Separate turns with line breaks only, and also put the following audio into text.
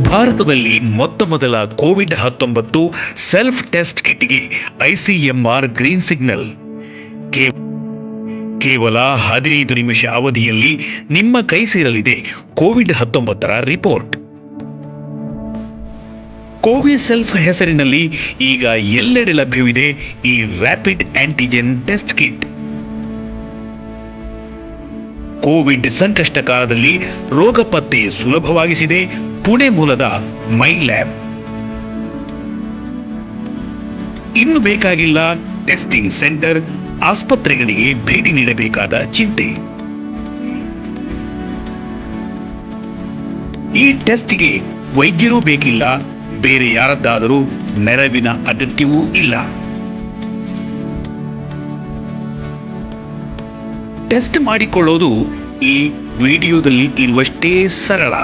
ಭಾರತದಲ್ಲಿ ಮೊತ್ತ ಮೊದಲ ಕೋವಿಡ್ ಹತ್ತೊಂಬತ್ತು ಸೆಲ್ಫ್ ಟೆಸ್ಟ್ ಕಿಟ್ಗೆ ಐಸಿಎಂಆರ್ ಗ್ರೀನ್ ಸಿಗ್ನಲ್ ಕೇವಲ ಹದಿನೈದು ನಿಮಿಷ ಅವಧಿಯಲ್ಲಿ ನಿಮ್ಮ ಕೈ ಸೇರಲಿದೆ. ಕೋವಿಡ್ ಹತ್ತೊಂಬತ್ತರ ರಿಪೋರ್ಟ್ ಕೋವಿಸೆಲ್ಫ್ ಹೆಸರಿನಲ್ಲಿ ಈಗ ಎಲ್ಲೆಡೆ ಲಭ್ಯವಿದೆ ಈ rapid antigen test kit COVID ಸಂಕಷ್ಟ ಕಾಲದಲ್ಲಿ ರೋಗ ಪತ್ತೆ ಸುಲಭವಾಗಿಸಿದೆ. ಪುಣೆ ಮೂಲದ ಮೈ ಲ್ಯಾಬ್. ಇನ್ನು ಬೇಕಾಗಿಲ್ಲ ಟೆಸ್ಟಿಂಗ್ ಸೆಂಟರ್, ಆಸ್ಪತ್ರೆಗಳಿಗೆ ಭೇಟಿ ನೀಡಬೇಕಾದ ಚಿಂತೆ. ಈ ಟೆಸ್ಟ್ಗೆ ವೈದ್ಯರೂ ಬೇಕಿಲ್ಲ, ಬೇರೆ ಯಾರದ್ದಾದರೂ ನೆರವಿನ ಅಗತ್ಯವೂ ಇಲ್ಲ. ಟೆಸ್ಟ್ ಮಾಡಿಕೊಳ್ಳೋದು ಈ ವಿಡಿಯೋದಲ್ಲಿ ಇರುವಷ್ಟೇ ಸರಳ.